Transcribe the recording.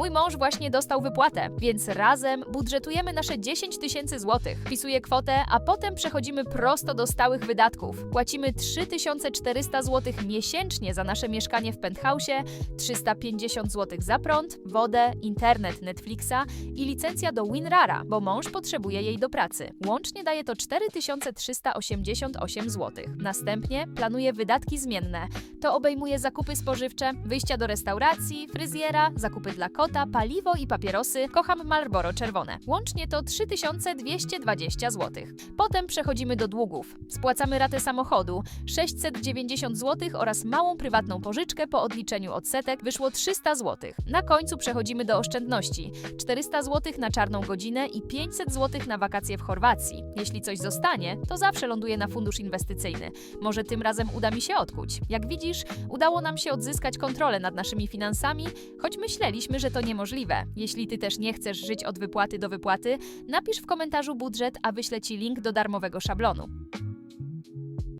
Mój mąż właśnie dostał wypłatę, więc razem budżetujemy nasze 10 tysięcy złotych. Wpisuję kwotę, a potem przechodzimy prosto do stałych wydatków. Płacimy 3400 złotych miesięcznie za nasze mieszkanie w penthouse'ie, 350 złotych za prąd, wodę, internet Netflixa i licencja do WinRara, bo mąż potrzebuje jej do pracy. Łącznie daje to 4388 zł. Następnie planuję wydatki zmienne. To obejmuje zakupy spożywcze, wyjścia do restauracji, fryzjera, zakupy dla kota, paliwo i papierosy. Kocham Marlboro czerwone. Łącznie to 3220 zł. Potem przechodzimy do długów. Spłacamy ratę samochodu 690 zł oraz małą prywatną pożyczkę po odliczeniu odsetek wyszło 300 zł. Na końcu przechodzimy do oszczędności 400 zł na czarną godzinę i 500 zł na wakacje w Chorwacji. Jeśli coś zostanie, to zawsze ląduje na fundusz inwestycyjny. Może tym razem uda mi się odkuć. Jak widzisz, udało nam się odzyskać kontrolę nad naszymi finansami, choć myśleliśmy, że to niemożliwe. Jeśli ty też nie chcesz żyć od wypłaty do wypłaty, napisz w komentarzu budżet, a wyślę ci link do darmowego szablonu.